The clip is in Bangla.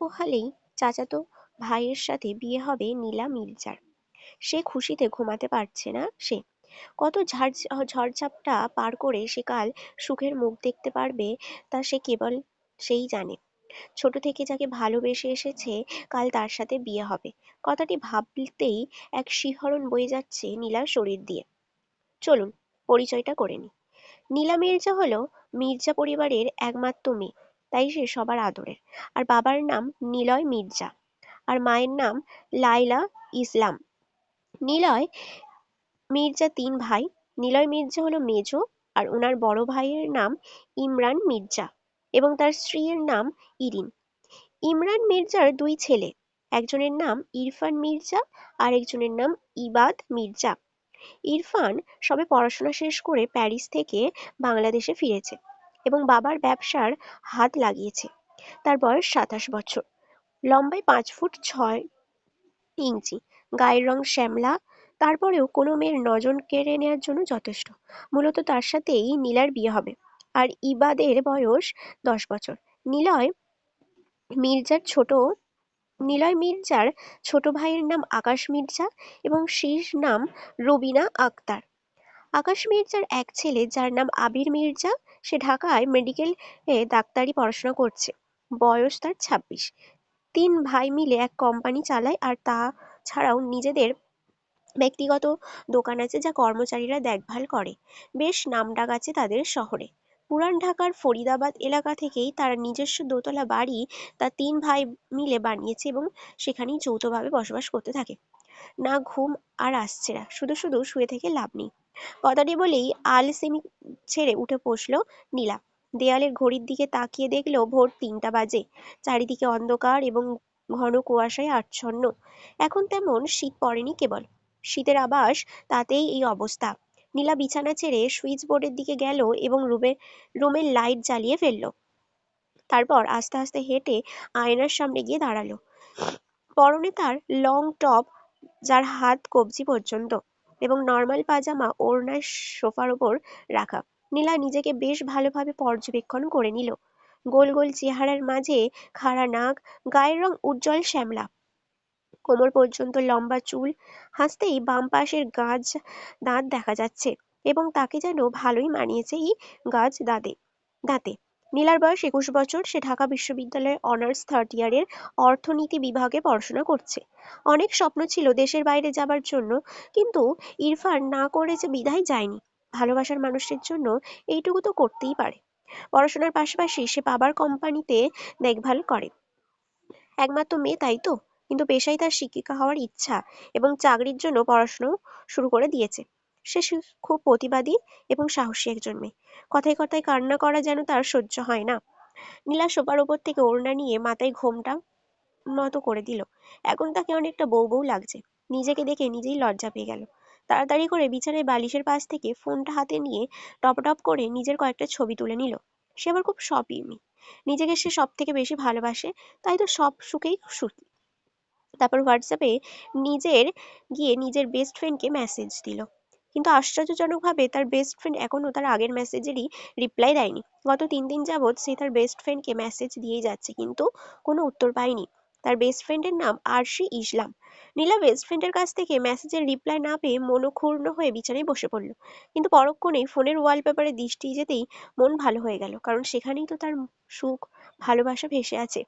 হালেই চাচাতো ভাইয়ের সাথে বিয়ে হবে নীলা মির্জার। সে খুশিতে ঘুমাতে পারছে না সে। কত ঝাড় ঝড়ঝাপটা পার করে সে কাল সুখের মুখ দেখতে পারবে তা সে কেবল সেই জানে। ছোট থেকে যাকে ভালোবেসে এসেছে কাল তার সাথে বিয়ে হবে। কথাটি ভাবতেই এক শিহরণ বয়ে যাচ্ছে নীলার শরীর দিয়ে। চলুন, পরিচয়টা করে নি নীলা মির্জা হলো মির্জা পরিবারের একমাত্র মেয়ে। তাই সে সবার আদরের আর বাবার নাম নিলয় মির্জা। আর মায়ের নাম লাইলা ইসলাম। নিলয় মির্জা তিন ভাই। নিলয় মির্জা হলো মেজ আর ওনার বড় ভাইয়ের নাম ইমরান মির্জা এবং তার স্ত্রীর নাম ইরিন। ইমরান মির্জার দুই ছেলে। একজনের নাম ইরফান মির্জা আর একজনের নাম ইবাদ মির্জা। ইরফান সবে পড়াশোনা শেষ করে প্যারিস থেকে বাংলাদেশে ফিরেছে। এবং বাবার ব্যবসার হাত লাগিয়েছে। তার বয়স সাতাশ বছর। লম্বায় পাঁচ ফুট ছয় ইঞ্চি। গায়ের রং শ্যামলা। তারপরেও কোনো মেয়ের নজর কেড়ে নেওয়ার জন্য যথেষ্ট। মূলত তার সাথেই নীলার বিয়ে হবে। আর ইবাদের বয়স দশ বছর। নিলয় মির্জার ছোট, নিলয় মির্জার ছোট ভাইয়ের নাম আকাশ মির্জা এবং শীর নাম রবিনা আক্তার। আকাশ মির্জার এক ছেলে যার নাম আবির মির্জা, সে ঢাকায় মেডিকেল এ ডাক্তারি পড়াশোনা করছে। বয়স তার ছাব্বিশ। তিন ভাই মিলে এক কোম্পানি চালায় আর তা ছাড়াও নিজেদের ব্যক্তিগত দোকান আছে যা কর্মচারীরা দেখভাল করে। বেশ নামডাক আছে তাদের শহরে। পুরান ঢাকার ফরিদাবাদ এলাকা থেকেই তারা নিজস্ব দোতলা বাড়ি তার তিন ভাই মিলে বানিয়েছে এবং সেখানেই যৌথভাবে বসবাস করতে থাকে। না ঘুম আর আসছে না। শুধু শুধু শুয়ে থেকে লাভ নেই। কথাটি বলেই আলসেমি ছেড়ে উঠে বসল নীলা। দেয়ালের ঘড়ির দিকে তাকিয়ে দেখল ভোর তিনটা বাজে। চারিদিকে অন্ধকার এবং ঘন কুয়াশায় আচ্ছন্ন। এখন তেমন শীত পড়েনি কেবল। শীতের আবাস তাতেই এই অবস্থা। নীলা বিছানা ছেড়ে সুইচ বোর্ডের দিকে গেল এবং রুমে, রুমের লাইট জ্বালিয়ে ফেলল। তারপর আস্তে আস্তে হেঁটে আয়নার সামনে গিয়ে দাঁড়াল। পরনে তার লং টপ যার হাত কবজি পর্যন্ত এবং নর্মাল পাজামা ওড়নায় সোফার ওপর রাখা। নীলা নিজেকে বেশ ভালোভাবে পর্যবেক্ষণ করে নিল। গোল গোল চেহারার মাঝে খাড়া নাক, গায়ের রং উজ্জ্বল শ্যামলা। কোমর পর্যন্ত লম্বা চুল, হাসতেই বাম পাশের গাছ দাঁত দেখা যাচ্ছে এবং তাকে যেন ভালোই মানিয়েছে এই গাছ দাঁতে। দাঁতে। নীলার বয়স একুশ বছর। সে ঢাকা বিশ্ববিদ্যালয়ের অনার্স থার্ড ইয়ারের অর্থনীতি বিভাগে পড়াশোনা করছে। অনেক স্বপ্ন ছিল দেশের বাইরে যাবার জন্য, কিন্তু ইরফান না করেছে বিধায় যায়নি, ভালোবাসার মানুষের জন্য এইটুকু তো করতেই পারে। পড়াশোনার পাশাপাশি সে বাবার কোম্পানিতে দেখভাল করে। একমাত্র মেয়ে তাই তো, কিন্তু পেশায় তার শিক্ষিকা হওয়ার ইচ্ছা এবং চাকরির জন্য পড়াশোনাও শুরু করে দিয়েছে। সে খুব প্রতিবাদী এবং সাহসী একজন মেয়ে। কথায় কথায় কান্না করা যেন তার সহ্য হয় না। নীলা সোফার ওপর থেকে ওড়না নিয়ে মাথায় ঘোমটা নত করে দিল। এখন তাকে অনেকটা বউ বউ লাগছে। নিজেকে দেখে নিজেই লজ্জা পেয়ে গেল। তাড়াতাড়ি করে বিছানায় বালিশের পাশ থেকে ফোনটা হাতে নিয়ে টপ টপ করে নিজের কয়েকটা ছবি তুলে নিল। সে আবার খুব শপিং নিজেকে সে সব থেকে বেশি ভালোবাসে, তাই তো সব সুখেই সুখী। তারপর হোয়াটসঅ্যাপে নিজের, গিয়ে নিজের বেস্ট ফ্রেন্ডকে মেসেজ দিল। কিন্তু আশ্চর্যজনকভাবে তার বেস্ট ফ্রেন্ড এখনও তার আগের মেসেজেরই রিপ্লাই দেয়নি। গত তিন দিন যাবৎ সে তার বেস্ট ফ্রেন্ডকে মেসেজ দিয়েই যাচ্ছে কিন্তু কোনো উত্তর পায়নি। তার বেস্ট ফ্রেন্ডের নাম আরশি ইসলাম। নীলা বেস্ট ফ্রেন্ডের কাছ থেকে মেসেজের রিপ্লাই না পেয়ে মনক্ষুণ্ণ হয়ে বিছানায় বসে পড়ল। কিন্তু পরক্ষণেই ফোনের ওয়ালপেপারে দৃষ্টি যেতেই মন ভালো হয়ে গেল, কারণ সেখানেই তো তার সুখ, ভালোবাসা ভেসে আছে।